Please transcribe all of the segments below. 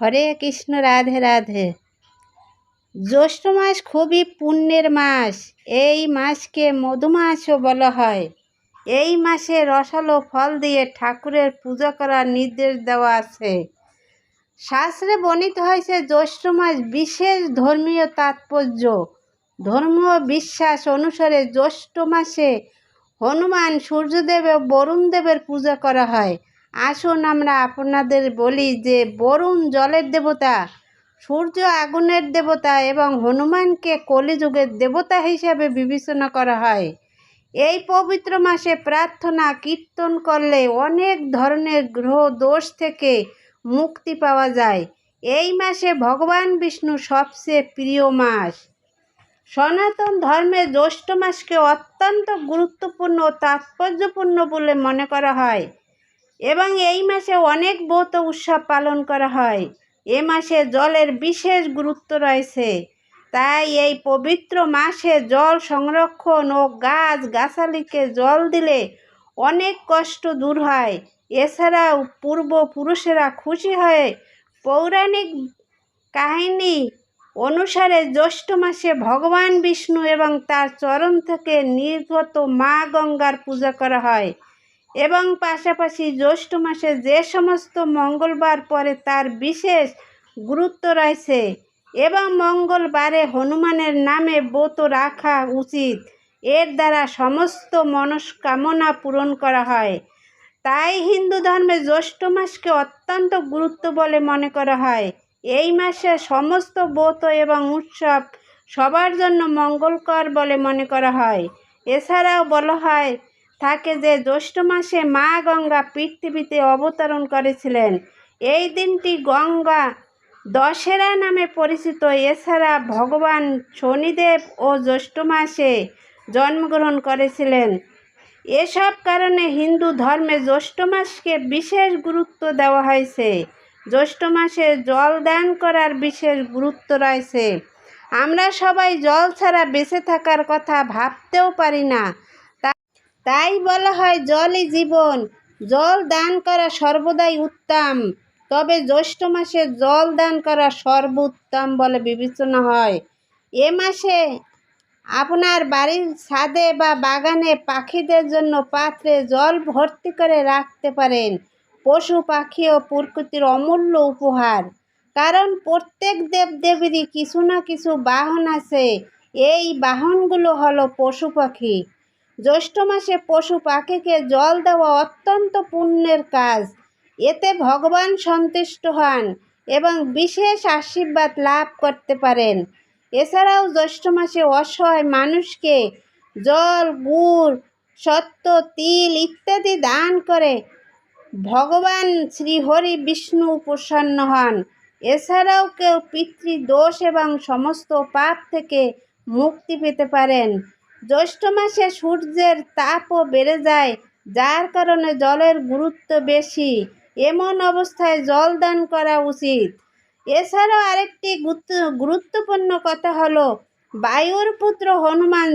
হরে কৃষ্ণ, রাধে রাধে। জ্যৈষ্ঠ মাস খুবই পুণ্যের মাস। এই মাসকে মধুমাসও বলা হয়। এই মাসে রসালো ফল দিয়ে ঠাকুরের পূজা করার নির্দেশ দেওয়া আছে। শাস্ত্রে বর্ণিত হয়েছে, জ্যৈষ্ঠ মাস বিশেষ ধর্মীয় তাৎপর্য। ধর্মীয় বিশ্বাস অনুসারে জ্যৈষ্ঠ মাসে হনুমান, সূর্যদেব ও বরুণদেবের পূজা করা হয়। আসুন আমরা আপনাদের বলি যে বরুণ জলের দেবতা, সূর্য আগুনের দেবতা এবং হনুমানকে কলিযুগের দেবতা হিসাবে বিবেচনা করা হয়। এই পবিত্র মাসে প্রার্থনা, কীর্তন করলে অনেক ধরনের গ্রহ দোষ থেকে মুক্তি পাওয়া যায়। এই মাসে ভগবান বিষ্ণু সবচেয়ে প্রিয় মাস। সনাতন ধর্মে জ্যৈষ্ঠ মাসকে অত্যন্ত গুরুত্বপূর্ণ ও তাৎপর্যপূর্ণ বলে মনে করা হয়। এবং এই মাসে অনেক ব্রত উৎসব পালন করা হয়। এ মাসে জলের বিশেষ গুরুত্ব রয়েছে। তাই এই পবিত্র মাসে জল সংরক্ষণ ও গাছ গাছালিকে জল দিলে অনেক কষ্ট দূর হয়। এছাড়াও পূর্বপুরুষেরা খুশি হয়ে পৌরাণিক কাহিনী অনুসারে জ্যৈষ্ঠ মাসে ভগবান বিষ্ণু এবং তার চরণ থেকে নির্গত মা গঙ্গার পূজা করা হয়। এবং পাশাপাশি জ্যৈষ্ঠ মাসে যে সমস্ত মঙ্গলবার পরে তার বিশেষ গুরুত্ব রয়েছে এবং মঙ্গলবারে হনুমানের নামে ব্রত রাখা উচিত। এর দ্বারা সমস্ত মনস্কামনা পূরণ করা হয়। তাই হিন্দু ধর্মে জ্যৈষ্ঠ মাসকে অত্যন্ত গুরুত্ব বলে মনে করা হয়। এই মাসে সমস্ত ব্রত এবং উৎসব সবার জন্য মঙ্গলকর বলে মনে করা হয়। এছাড়াও বলা হয় থাকে যে জ্যৈষ্ঠ মাসে মা গঙ্গা পৃথিবীতে অবতরণ করেছিলেন, এই দিনটি গঙ্গা দশেরা নামে পরিচিত। এছাড়া ভগবান শনিদেব ও জ্যৈষ্ঠ মাসে জন্মগ্রহণ করেছিলেন। এসব কারণে হিন্দু ধর্মে জ্যৈষ্ঠ মাসকে বিশেষ গুরুত্ব দেওয়া হয়েছে। জ্যৈষ্ঠ মাসে জল দান করার বিশেষ গুরুত্ব রয়েছে। আমরা সবাই জল ছাড়া বেঁচে থাকার কথা ভাবতেও পারি না। তাই বলা হয় জলই জীবন। জল দান করা সর্বদাই উত্তম। তবে জ্যৈষ্ঠ মাসে জল দান করা সর্বোত্তম বলে বিবেচনা হয়। এ মাসে আপনার বাড়ির ছাদে বা বাগানে পাখিদের জন্য পাত্রে জল ভর্তি করে রাখতে পারেন। পশু, পাখি ও প্রকৃতির অমূল্য উপহার। কারণ প্রত্যেক দেবদেবীরই কিছু না কিছু বাহন আছে। এই বাহনগুলো হলো পশু পাখি। জ্যৈষ্ঠ মাসে পশু পাখিকে জল দেওয়া অত্যন্ত পুণ্যের কাজ। এতে ভগবান সন্তুষ্ট হন এবং বিশেষ আশীর্বাদ লাভ করতে পারেন। এছাড়াও জ্যৈষ্ঠ মাসে অসহায় মানুষকে জল, গুড় সত্য তিল ইত্যাদি দান করে ভগবান শ্রীহরি বিষ্ণু প্রসন্ন হন। এছাড়াও কেউ পিতৃদোষ এবং সমস্ত পাপ থেকে মুক্তি পেতে পারেন। জ্যৈষ্ঠ মাসে সূর্যের তাপও বেড়ে যায়, যার কারণে জলের গুরুত্ব বেশি। এমন অবস্থায় জল দান করা উচিত। এছাড়াও আরেকটি গুরুত্বপূর্ণ কথা হলো, বায়ুর পুত্র হনুমান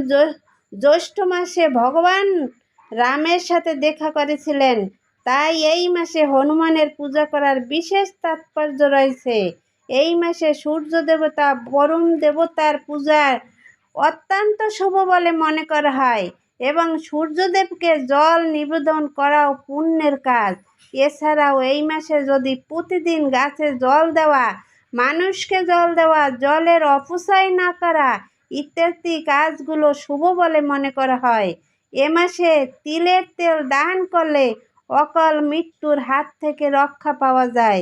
জ্যৈষ্ঠ মাসে ভগবান রামের সাথে দেখা করেছিলেন। তাই এই মাসে হনুমানের পূজা করার বিশেষ তাৎপর্য রয়েছে। এই মাসে সূর্য দেবতা, বরুণ দেবতার পূজার অত্যন্ত শুভ বলে মনে করা হয় এবং সূর্যদেবকে জল নিবেদন করাও পুণ্যের কাজ। এছাড়াও এই মাসে যদি প্রতিদিন গাছে জল দেওয়া, মানুষকে জল দেওয়া, জলের অপচয় না করা ইত্যাদি কাজগুলো শুভ বলে মনে করা হয়। এ মাসে তিলের তেল দান করলে অকল মৃত্যুর হাত থেকে রক্ষা পাওয়া যায়।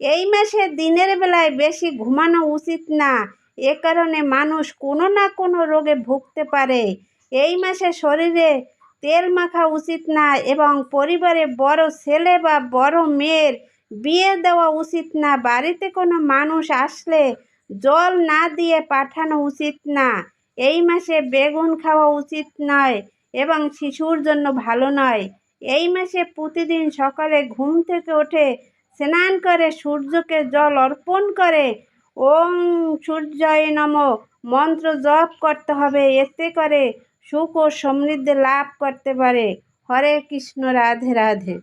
এই মাসে দিনের বেলায় বেশি ঘুমানো উচিত না। এ কারণে মানুষ কোনো না কোনো রোগে ভুগতে পারে। এই মাসে শরীরে তেল মাখা উচিত না এবং পরিবারে বড় ছেলে বা বড় মেয়ের বিয়ে দেওয়া উচিত না। বাড়িতে কোনো মানুষ আসলে জল না দিয়ে পাঠানো উচিত না। এই মাসে বেগুন খাওয়া উচিত নয় এবং শিশুর জন্য ভালো নয়। এই মাসে প্রতিদিন সকালে ঘুম থেকে ওঠে স্নান করে সূর্যকে জল অর্পণ করে ওম সূর্যয় নম। মন্ত্র জপ করতে হবে, এতে করে সুখ ও সমৃদ্ধি লাভ করতে পারে। হরে কৃষ্ণ, রাধে রাধে।